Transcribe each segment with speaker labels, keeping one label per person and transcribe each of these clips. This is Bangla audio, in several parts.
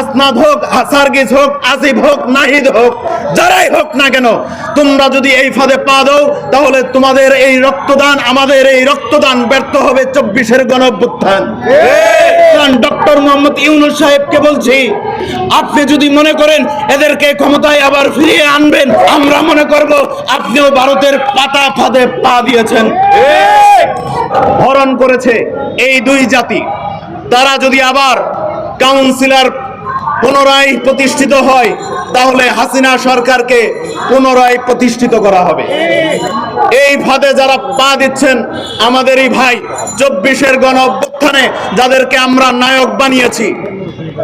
Speaker 1: হাসনাদ হোক সার্গিস হোক আসিফ হোক, নাহিদ হোক, যারাই হোক না কেন, তোমরা যদি এই ফাঁদে পা দাও, তাহলে তোমাদের এই রক্তদান, আমাদের এই রক্তদান ব্যর্থ হবে চব্বিশের গণঅভ্যুত্থান। ডক্টর মোহাম্মদ ইউনুস সাহেবকে বলছি, আপনি যদি মনে করেন এদেরকে ক্ষমতায় আবার ফিরিয়ে আনবেন, আমরা মনে করব আপনিও ভারতের পাতা ফাঁদে পা দিয়েছেন। হরণ করেছে এই দুই জাতি। তারা যদি আবার কাউন্সিলর পুনরায় প্রতিষ্ঠিত হয়, তাহলে হাসিনা সরকারকে পুনরায় প্রতিষ্ঠিত করা হবে। এই ফাঁদে যারা পা দিচ্ছেন আমাদেরই ভাই চব্বিশের গণ অভ্যুত্থানে যাদেরকে আমরা নায়ক বানিয়েছি,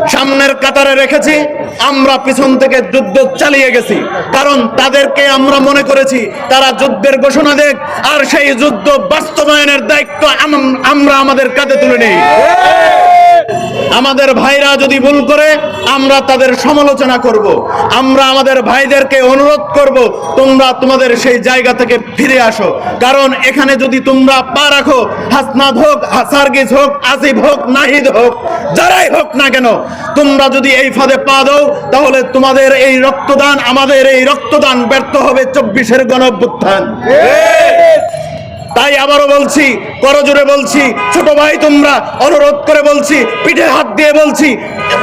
Speaker 1: সামনের কাতারে রেখেছি, আমরা পিছন থেকে যুদ্ধ চালিয়ে গেছি। কারণ তাদেরকে আমরা মনে করেছি তারা যুদ্ধের ঘোষণা দেখ আর সেই যুদ্ধ বাস্তবায়নের দায়িত্ব আম- আমরা আমাদের কাঁধে তুলে নেই। আমাদের ভাইরা যদি ভুল করে, আমরা তাদের সমালোচনা করব। আমরা আমাদের ভাইদেরকে অনুরোধ করব, তোমরা তোমাদের সেই জায়গা থেকে ফিরে আসো। কারণ এখানে যদি তোমরা পা রাখো, হাসনাদ হোক সার্গিস হোক, আসিফ হোক, নাহিদ হোক, যারাই হোক না কেন, তোমরা যদি এই ফাঁদে পা দাও, তাহলে তোমাদের এই রক্তদান, আমাদের এই রক্তদান ব্যর্থ হবে চব্বিশের গণঅভ্যুত্থান তাই আবারও বলছি করজোরে বলছি, ছোট ভাই তোমরা অনুরোধ করে বলছি, পিঠে হাত দিয়ে বলছি,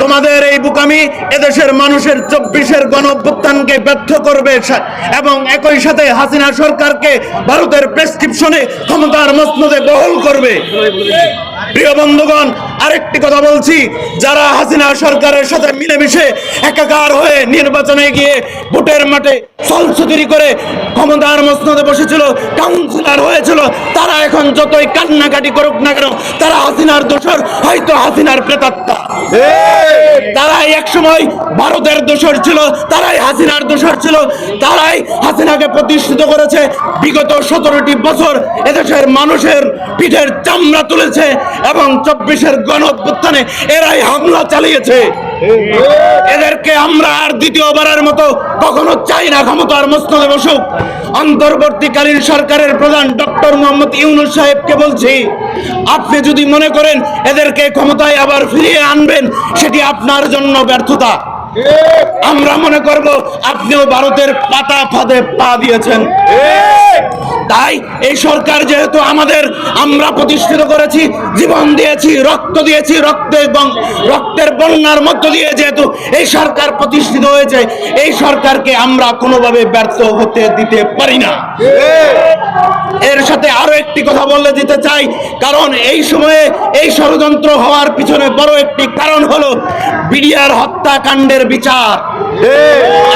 Speaker 1: তোমাদের এই বুকামি এদেশের মানুষের চব্বিশের গণ অভ্যুত্থানকে ব্যর্থ করবে এবং একই সাথে হাসিনা সরকারকে ভারতের প্রেসক্রিপশনে ক্ষমতার মসনদে বহল করবে। প্রিয় বন্ধুগণ, আরেকটি কথা বলছি, যারা হাসিনা সরকারের সাথে মিলেমিশে একাকার হয়ে নির্বাচনে গিয়ে ভোটের মাঠে ফলসুতিরি করে ক্ষমতার মসনদে বসেছিল কাউন্সিলর হয়েছিল তারা এখন যতই কান্নাকাটি করুক না কেন তারা হাসিনার দোষর হয়তো হাসিনার প্রেতাত্মা। তারাই একসময় ভারতের দোষর ছিল তারাই হাসিনার দোষর ছিল তারাই হাসিনাকে প্রতিষ্ঠিত করেছে। বিগত সতেরোটি বছর এদেশের মানুষের পিঠের চামড়া তুলেছে এবং চব্বিশের গণ অভ্যুত্থানে এরাই হামলা চালিয়েছে। এদেরকে আমরা আর দ্বিতীয়বারের মতো কখনো চাই না, ক্ষমতার মস্তলে বসুক। অন্তর্বর্তীকালীন সরকারের প্রধান ডক্টর মোহাম্মদ ইউনুস সাহেবকে বলছি, আপনি যদি মনে করেন এদেরকে ক্ষমতায় আবার ফিরিয়ে আনবেন, সেটি আপনার জন্য ব্যর্থতা। আমরা মনে করব আপনিও ভারতের পাতা ফাঁদে পা দিয়েছেন। তাই এই সরকার যেহেতু আমাদের আমরা প্রতিষ্ঠিত করেছি, জীবন দিয়েছি, রক্ত দিয়েছি, রক্ত এবং রক্তের বন্যার মধ্য দিয়ে যেহেতু এই সরকার প্রতিষ্ঠিত হয়েছে, এই সরকারকে আমরা কোনোভাবে ব্যর্থ হতে দিতে পারি না। এর সাথে আরও একটি কথা বলে দিতে চাই, কারণ এই সময়ে এই ষড়যন্ত্র হওয়ার পিছনে বড় একটি কারণ হলো, বিডিআর হত্যাকাণ্ডের বিচার।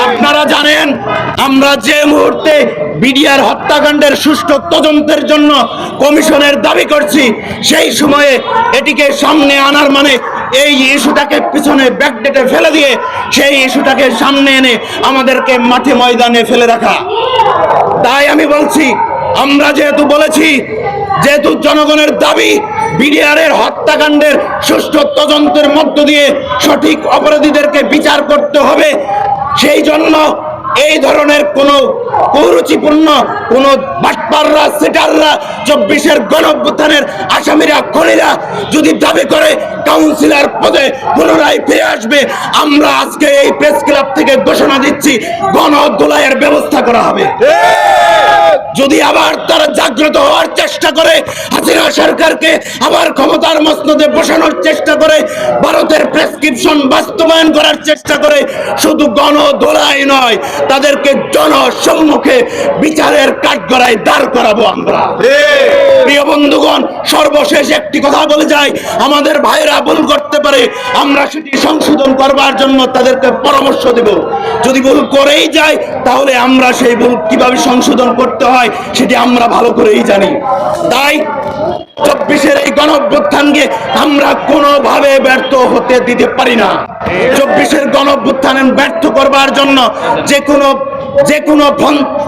Speaker 1: আপনারা জানেন, আমরা যে মুহূর্তে বিডিআর হত্যাকাণ্ডের সুষ্ঠু তদন্তের জন্য কমিশনের দাবি করছি, সেই সময়ে এটিকে সামনে আনার মানে এই ইস্যুটাকে পিছনে ব্যাকডেটে ফেলে দিয়ে সেই ইস্যুটাকে সামনে এনে আমাদেরকে মাঠে ময়দানে ফেলে রাখা। তাই আমি বলছি, আমরা যেহেতু বলেছি, যেহেতু জনগণের দাবি বিডিআর এর হত্যাকাণ্ডের সুষ্ঠু তদন্তের মধ্য দিয়ে সঠিক অপরাধীদেরকে বিচার করতে হবে। সেই জন্য এই ধরনের কোন কুরুচিপূর্ণ, কোন বাটপাররা, সেটাররা, চব্বিশের গণঅভ্যুত্থানের আসামিরা, খনিরা যদি দাবি করে কাউন্সিলর পদে পুনরায় ফিরে আসবে, আমরা আজকে এই প্রেস ক্লাব থেকে ঘোষণা দিচ্ছি গণ ব্যবস্থা করা হবে। যদি আবার তারা জাগ্রত হওয়ার চেষ্টা করে হাসিনা সরকারকে আবার ক্ষমতার মসনদে বসানোর চেষ্টা করে ভারতের প্রেসক্রিপশন বাস্তবায়ন করার চেষ্টা করে শুধু গণ দোলাই নয় তাদেরকে জনসম্মুখে বিচারের কাঠগড়ায় দাঁড় করাবো আমরা। প্রিয় বন্ধুগণ সর্বশেষ একটি কথা বলে যাই আমাদের ভাইরা ভুল করতে পারে আমরা সেটি সংশোধন করবার জন্য তাদেরকে পরামর্শ দেব। যদি ভুল করেই যায় তাহলে আমরা সেই ভুল কীভাবে সংশোধন করতে হয় সেটি আমরা ভালো করেই জানি। তাই চব্বিশের এই গণঅভ্যুত্থানকে আমরা কোনোভাবে ব্যর্থ হতে দিতে পারি না। চব্বিশের গণঅভ্যুত্থান ব্যর্থ করবার জন্য যে কোনো যে কোনো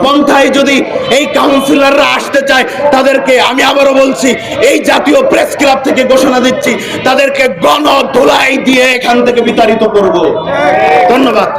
Speaker 1: পন্থায় যদি এই কাউন্সিলররা আসতে চায়, তাদেরকে আমি আবারও বলছি, এই জাতীয় প্রেস ক্লাব থেকে ঘোষণা দিচ্ছি, তাদেরকে গণ ধোলাই দিয়ে এখান থেকে বিতাড়িত করব। ধন্যবাদ।